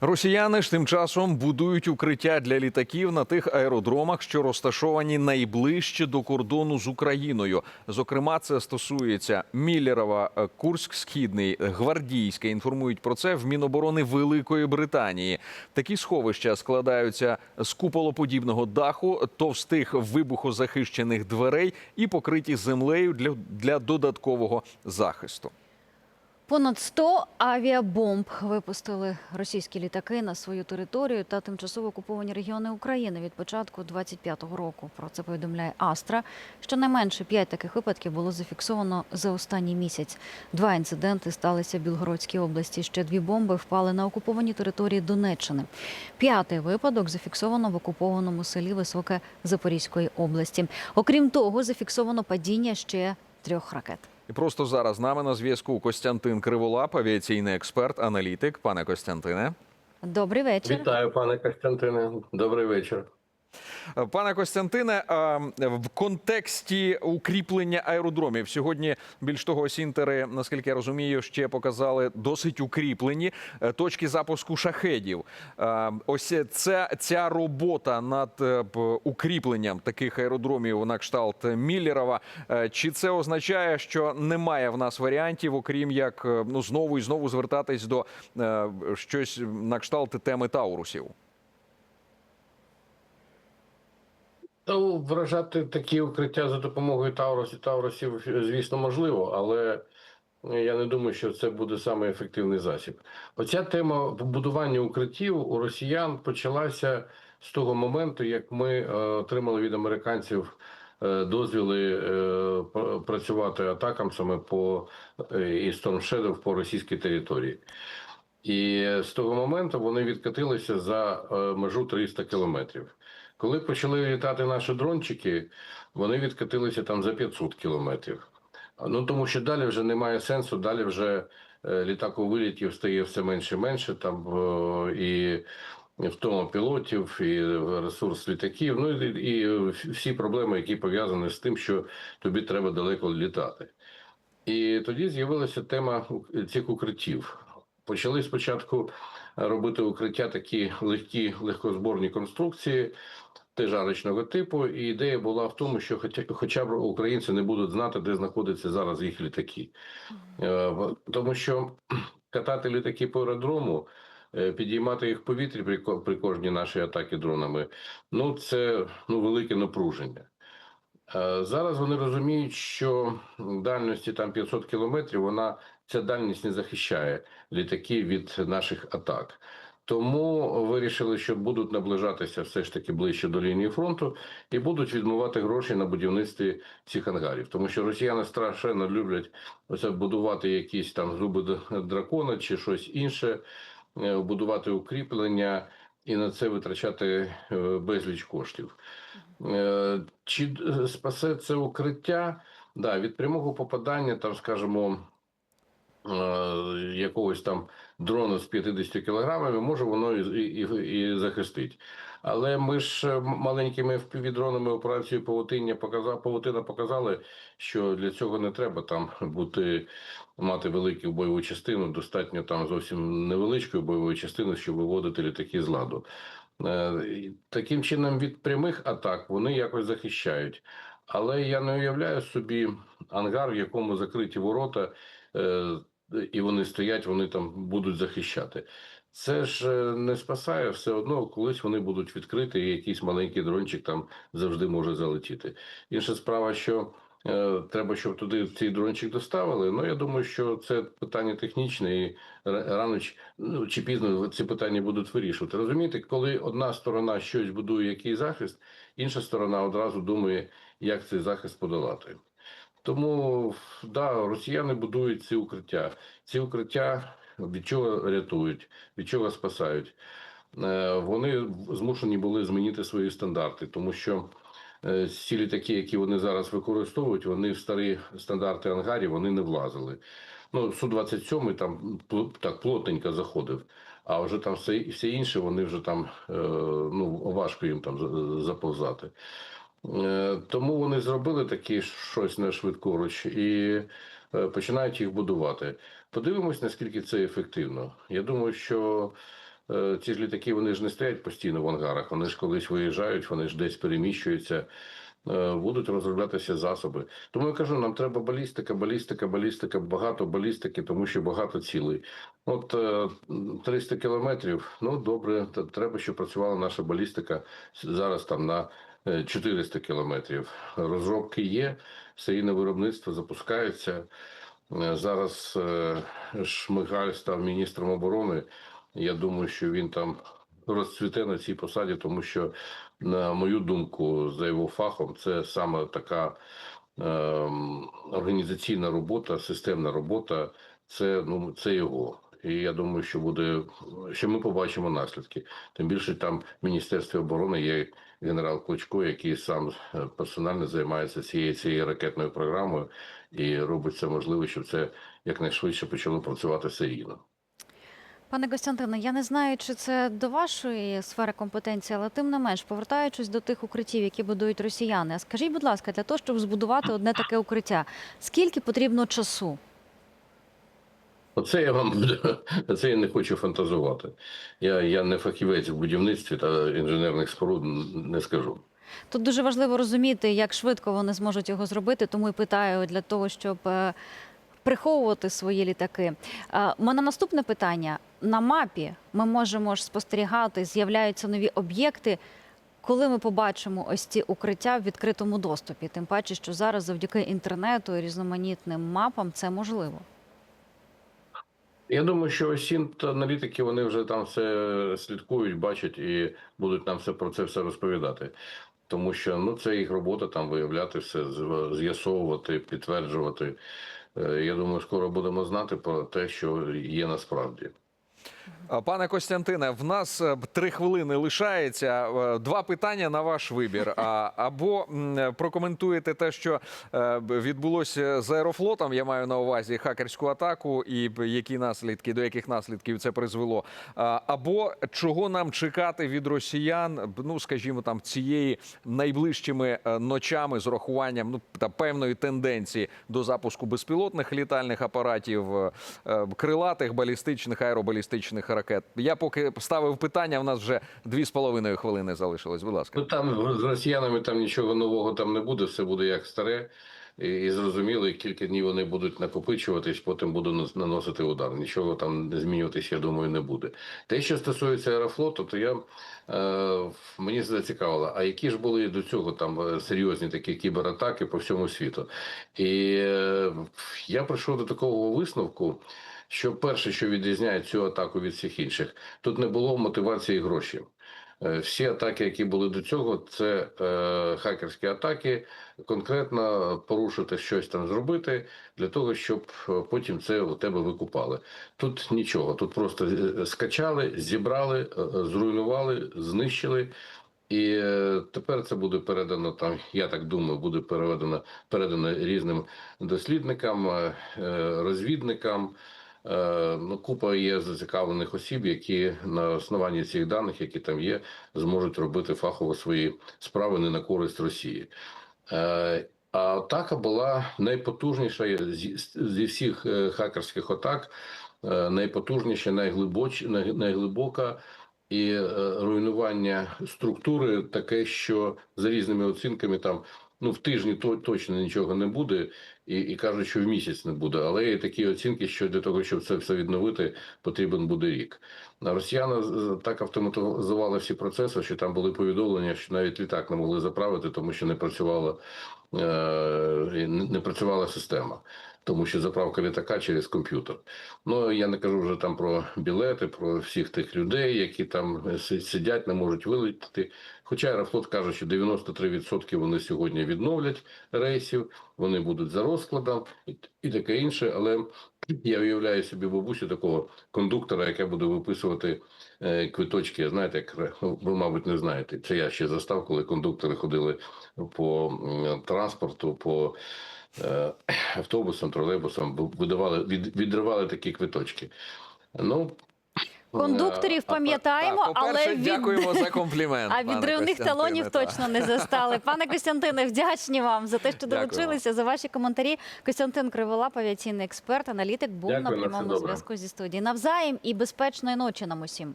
Росіяни ж тим часом будують укриття для літаків на тих аеродромах, що розташовані найближче до кордону з Україною. Зокрема, це стосується Міллерова, е, Курськ Східний, Гвардійська. Інформують про це в Міноборони Великої Британії. Такі сховища складаються з куполоподібного даху, товстих вибухозахищених дверей і покриті землею для, для додаткового захисту. Понад 100 авіабомб випустили російські літаки на свою територію та тимчасово окуповані регіони України від початку 25-го року. Про це повідомляє Астра. Щонайменше п'ять таких випадків було зафіксовано за останній місяць. Два інциденти сталися в Білгородській області. Ще дві бомби впали на окуповані території Донеччини. П'ятий випадок зафіксовано в окупованому селі Високе Запорізької області. Окрім того, зафіксовано падіння ще трьох ракет. І просто зараз з нами на зв'язку Костянтин Криволап, авіаційний експерт, аналітик. Пане Костянтине. Добрий вечір. Вітаю, пане Костянтине. Добрий вечір. Пане Костянтине, в контексті укріплення аеродромів сьогодні більш того, сінтери, наскільки я розумію, ще показали досить укріплені е, точки запуску шахедів. Ось ця, ця робота над е, укріпленням таких аеродромів на кшталт Міллерова. е, Чи це означає, що немає в нас варіантів, окрім як ну знову і знову звертатись до щось на кшталт теми Таурусів? Вражати такі укриття за допомогою Таурусів, Таурусів, звісно, можливо, але я не думаю, що це буде саме ефективний засіб. Оця тема будування укриттів у росіян почалася з того моменту, як ми е, отримали від американців е, дозвіли е, працювати атакам саме по і Storm по російській території. І з того моменту вони відкатилися за межу 300 кілометрів. Коли почали літати наші дрончики, вони відкатилися там за 500 кілометрів. Ну тому що далі вже немає сенсу, далі вже е, літак у вилітів стає все менше і менше. Там е, і втома пілотів, і ресурс літаків. Ну і, і всі проблеми, які пов'язані з тим, що тобі треба далеко літати. І тоді з'явилася тема цих укриттів. Почали спочатку робити укриття такі легкі, легкозборні конструкції, тижарочного типу. І ідея була в тому, що хоча, б українці не будуть знати, де знаходяться зараз їх літаки. Е, Тому що катати літаки по аеродрому, е, підіймати їх в повітрі при, при кожній нашій атакі дронами, ну це ну, велике напруження. Е, Зараз вони розуміють, що дальності там 500 кілометрів, вона ця дальність не захищає літаки від наших атак. Тому вирішили, що будуть наближатися все ж таки ближче до лінії фронту і будуть відмивати гроші на будівництві цих ангарів. Тому що росіяни страшенно люблять оце будувати якісь там зуби дракона чи щось інше, е, будувати укріплення і на це витрачати е, безліч коштів. Е, Чи спасе це укриття? Да, від прямого попадання, там, скажімо, якогось там дрона з 50 кілограмами, може воно і, і, і захистить. Але ми ж е, маленькими впівдронами операцію павутиння показав, павутина показали, що для цього не треба там бути мати велику бойову частину, достатньо там зовсім невеличкої бойової частини, щоб виводити літаки з ладу. Е, Таким чином, від прямих атак вони якось захищають. Але я не уявляю собі ангар, в якому закриті ворота, е, і вони стоять, вони там будуть захищати. Це ж е, не спасає все одно, колись вони будуть відкриті, і якийсь маленький дрончик там завжди може залетіти. Інша справа, що е, треба, щоб туди цей дрончик доставили. Ну я думаю, що це питання технічне, і ра- рано чи, ну, чи пізно ці питання будуть вирішувати. Розумієте, коли одна сторона щось будує, який захист, інша сторона одразу думає, як цей захист подолати. Тому да, росіяни будують ці укриття. Ці укриття від чого рятують, від чого спасають. Е, Вони змушені були змінити свої стандарти, тому що е, ці літаки, які вони зараз використовують, вони в старі стандарти ангарів вони не влазили. Ну, Су-27 там пл- так плотненько заходив, а вже там все, все інше, вони вже там е, ну, важко їм там заповзати. Е, Тому вони зробили такі щось на швидкоруч і е, починають їх будувати. Подивимось, наскільки це ефективно. Я думаю, що е, ці ж літаки вони ж не стоять постійно в ангарах. Вони ж колись виїжджають, вони ж десь переміщуються. Е, Будуть розроблятися засоби. Тому я кажу, нам треба балістика, балістика, балістика, багато балістики, тому що багато цілей. От е, 300 кілометрів. Ну добре, треба, щоб працювала наша балістика зараз там на е, 400 кілометрів. Розробки є, серійне виробництво запускається. Е, Зараз е, Шмигаль став міністром оборони. Я думаю, що він там розцвіте на цій посаді, тому що, на мою думку, за його фахом, це саме така ем, організаційна робота, системна робота. Це ну це його. І я думаю, що буде, що ми побачимо наслідки. Тим більше там в Міністерстві оборони є генерал Клочко, який сам е, персонально займається цією цією ракетною програмою і робить все можливе, щоб це якнайшвидше почало працювати серійно. Пане Костянтине, я не знаю, чи це до вашої сфери компетенції, але тим не менш, повертаючись до тих укриттів, які будують росіяни, скажіть, будь ласка, для того, щоб збудувати одне таке укриття, скільки потрібно часу? Оце я вам це я не хочу фантазувати. Я, я не фахівець в будівництві та інженерних споруд не скажу. Тут дуже важливо розуміти, як швидко вони зможуть його зробити, тому і питаю для того, щоб е, приховувати свої літаки. Е, мене наступне питання. На мапі ми можемо ж спостерігати, з'являються нові об'єкти. Коли ми побачимо ось ці укриття в відкритому доступі, тим паче, що зараз завдяки інтернету і різноманітним мапам це можливо. Я думаю, що осін та аналітики вони вже там все слідкують, бачать і будуть нам все про це все розповідати. Тому що ну це їх робота там виявляти все, з'ясовувати, підтверджувати. Е, Я думаю, скоро будемо знати про те, що є насправді. А, Пане Костянтине, в нас е, три хвилини лишається. Е, Два питання на ваш вибір. Або прокоментуєте те, що е, відбулося з аерофлотом. Я маю на увазі хакерську атаку і які наслідки, до яких наслідків це призвело. Або чого нам чекати від росіян, ну скажімо, там цієї найближчими е, ночами з урахуванням ну та певної тенденції до запуску безпілотних літальних апаратів, е, е, крилатих, балістичних, аеробалістичних ракет. Я поки ставив питання. У нас вже дві з половиною хвилини залишилось. Будь ласка. Ну там з росіянами там нічого нового там не буде, все буде як старе. І, і зрозуміло, і кілька днів вони будуть накопичуватись, потім буду наносити удар. Нічого там не змінюватись, я думаю, не буде. Те, що стосується аерофлоту, то я е, мені зацікавило, а які ж були до цього там е, серйозні такі кібератаки по всьому світу? І е, я прийшов до такого висновку. Що перше, що відрізняє цю атаку від всіх інших, тут не було мотивації гроші. Е, Всі атаки, які були до цього, це е, хакерські атаки, конкретно порушити щось там зробити для того, щоб е, потім це у тебе викупали. Тут нічого, тут просто е, скачали, зібрали, е, зруйнували, знищили. І тепер це буде передано там. Я так думаю, буде переведено передано різним дослідникам, розвідникам. Е, Ну, купа є зацікавлених осіб, які на основанні цих даних, які там є, зможуть робити фахово свої справи не на користь Росії. Е, А атака була найпотужніша зі, всіх е, хакерських атак, найпотужніша, найглибоч, найглибока. І руйнування структури таке, що за різними оцінками там ну в тижні то точно нічого не буде, і, і кажуть, що в місяць не буде. Але є такі оцінки, що для того, щоб це все відновити, потрібен буде рік. Росіяни так автоматизували всі процеси, що там були повідомлення, що навіть літак не могли заправити, тому що не працювала е, не працювала система. Тому що заправка літака через комп'ютер. Ну я не кажу вже там про білети, про всіх тих людей, які там сидять, не можуть вилетіти. Хоча Аерофлот каже, що 93% вони сьогодні відновлять рейсів, вони будуть за розкладом і, таке інше. Але я уявляю собі бабусю такого кондуктора, яка буде виписувати е, квиточки. Знаєте, як ви, мабуть, не знаєте. Це я ще застав, коли кондуктори ходили по транспорту, по е, автобусам, тролейбусам, бу- видавали, від, відривали такі квиточки. Ну, Кондукторів е, пам'ятаємо, Так, по-перше, але від... дякуємо за комплімент. А відривних талонів так. точно не застали. Пане Костянтине, вдячні вам за те, що долучилися за ваші коментарі. Костянтин Криволап, авіаційний експерт, аналітик, був Дякую, на на прямому зв'язку зі студії. Навзаєм і безпечної ночі нам усім.